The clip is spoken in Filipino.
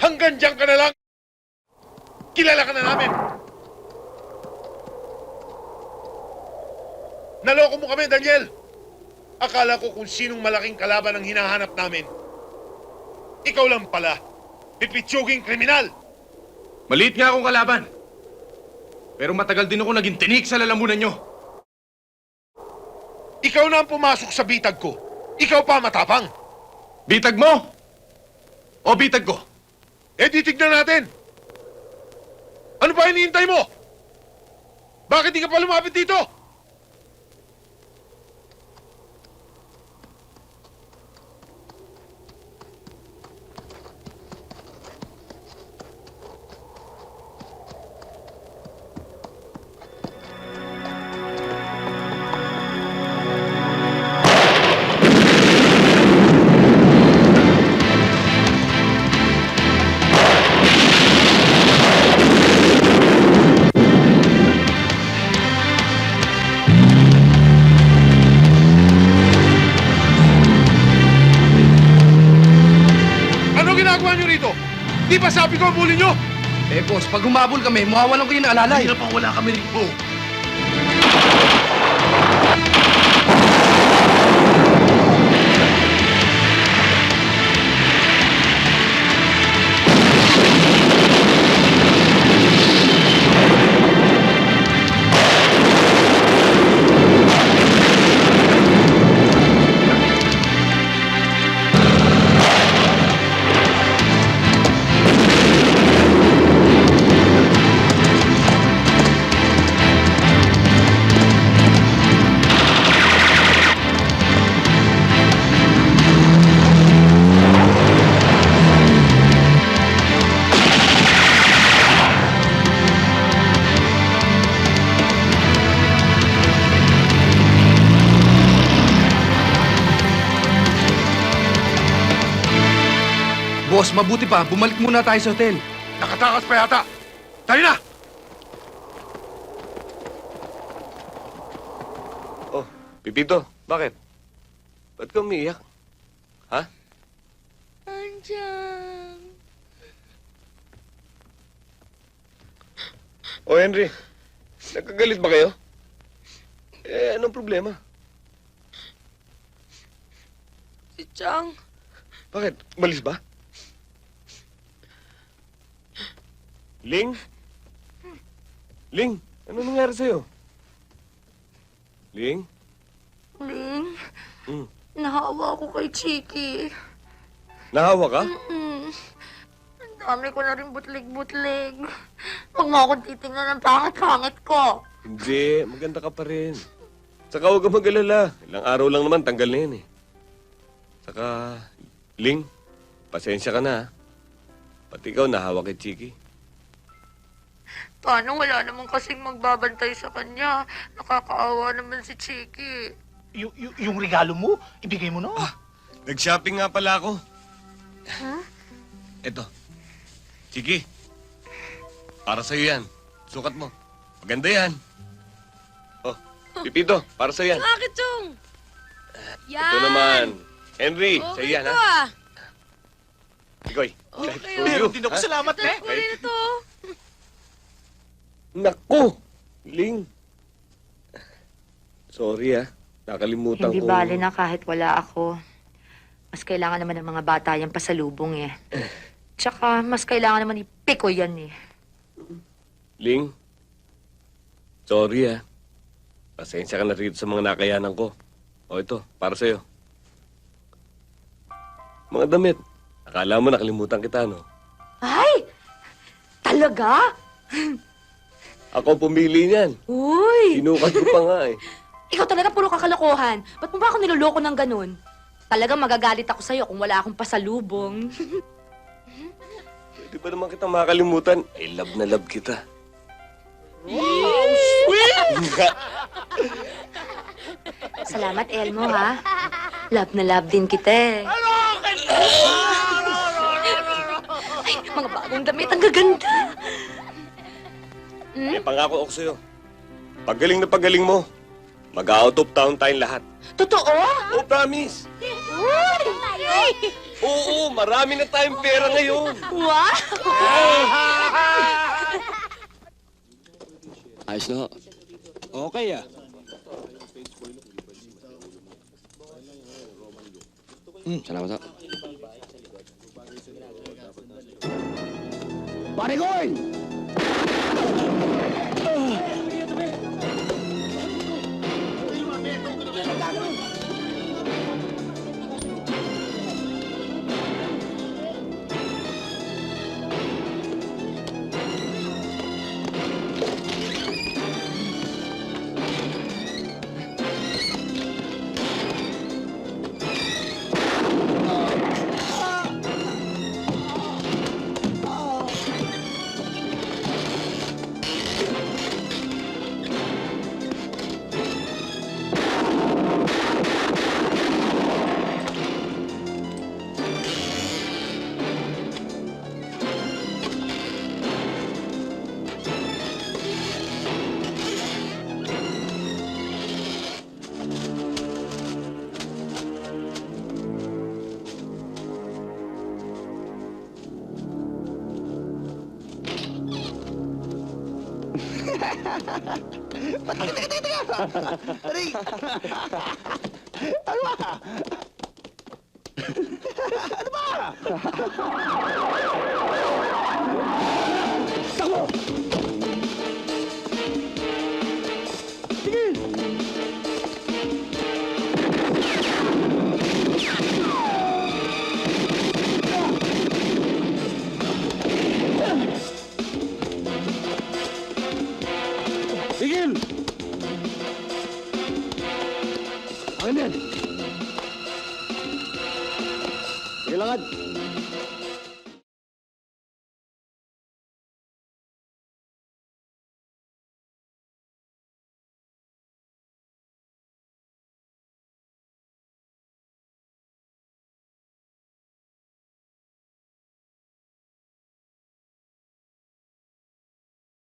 Hanggang diyan ka na lang. Kilala ka na namin. Naloko mo kami, Daniel. Akala ko kung sinong malaking kalaban ang hinahanap namin. Ikaw lang pala. Pipitsuging kriminal. Maliit nga akong kalaban. Pero matagal din ako naging tinik sa lalamunan nyo. Ikaw na ang pumasok sa bitag ko. Ikaw pa matapang. Bitag mo! O bitag ko? Eh, di tignan natin. Ano pa hinihintay mo? Bakit di ka pa lumapit dito? Di ba sabi ko bully niyo? Eh, boss, pag humabol kami, mawawalan ko yung alalay. Hindi na pa wala kami rito. Boss, mabuti pa, bumalik muna tayo sa hotel. Nakatakas pa yata. Tayo na! Oh, Pipito, bakit? Ba't ka umiiyak? Ha? Andiyan. O Henry, nagkagalit ba kayo? Eh, anong problema? Si Chang. Bakit? Umalis ba? Ling? Ling, ano nangyari sa'yo? Ling? Ling, Mm. nahawa ko kay Chiki. Nahawa ka? Mm. Ang dami ko na rin butlig-butlig. Huwag mo akong titingnan ng pangit-pangit ko. Hindi, maganda ka pa rin. Saka huwag ka mag-alala. Ilang araw lang naman, tanggal na yan eh. Saka, Ling, pasensya ka na. Pati ikaw nahawa kay Chiki. Paano wala naman kasing magbabantay sa kanya? Nakakaawa naman si Chiki. Y- y- yung regalo mo, ibigay mo na. Nag-shopping nga pala ako. Huh? Eto. Chiki. Para sa'yo yan. Sukat mo. Maganda yan. Oh, Pipito, para sa'yo yan. Bakit, Chong? Yan! Ito naman. Henry, Okay sa'yo yan, ha? ah. Ikoy. Okay, for you, Meron din ako ha? salamat, eh. Kunin ito. Naku! Ling. Sorry, ha. Nakalimutan Hindi ko. bale na kahit wala ako. Mas kailangan naman ng mga bata yung pasalubong eh. Tsaka mas kailangan naman ipiko yan eh. Ling. Sorry, ha. Pasensya ka na rito sa mga nakayanan ko. O ito, para sa'yo. Mga damit. Akala mo nakalimutan kita, no? Ay! Talaga? Ako pumili niyan. Uy! Sinukat ko pa nga eh. Ikaw talaga puro kakalokohan. Ba't mo ba ako niloloko ng ganun? Talaga magagalit ako sa'yo kung wala akong pasalubong. Pwede ba naman kita makalimutan? I love na love kita. Salamat, Elmo, ha? Love na love din kita eh. Ay, mga bagong damit, ang gaganda. Hmm? May pangako ako sa'yo. Pagaling na pagaling mo, mag-out of town tayong lahat. Totoo? Oh, promise. Uy! Uy! Oo, marami na tayong pera ngayon. Wow! Ayos na. Okay ah. Mm, salamat ha. Pare Goy! Teka, teka, teka! Aray! Ano ba? Ano ba? Tigil! Akin din. Sige.